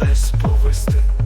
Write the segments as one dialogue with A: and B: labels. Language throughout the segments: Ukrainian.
A: не сповести.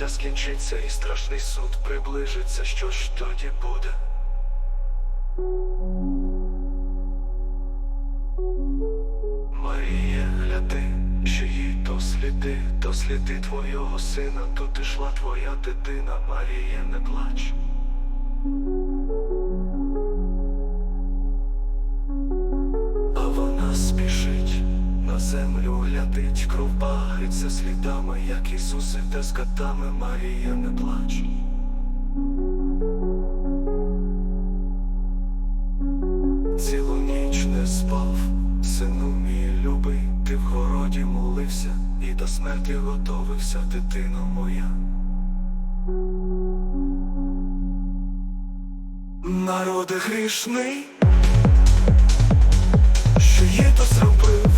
A: Життя скінчиться і страшний суд приближиться. Що ж тоді буде? Марія, гляди, що їй то сліди, то сліди твого сина, тут ішла твоя дитина, Марія, не плач. Землю глядить, кров багриться слідами, як Ісус іде з катами, Марія, не плач. Цілу ніч не спав, сину мій любий, ти в городі молився і до смерті готовився, дитино моя. Народи грішний, що є, то зробив,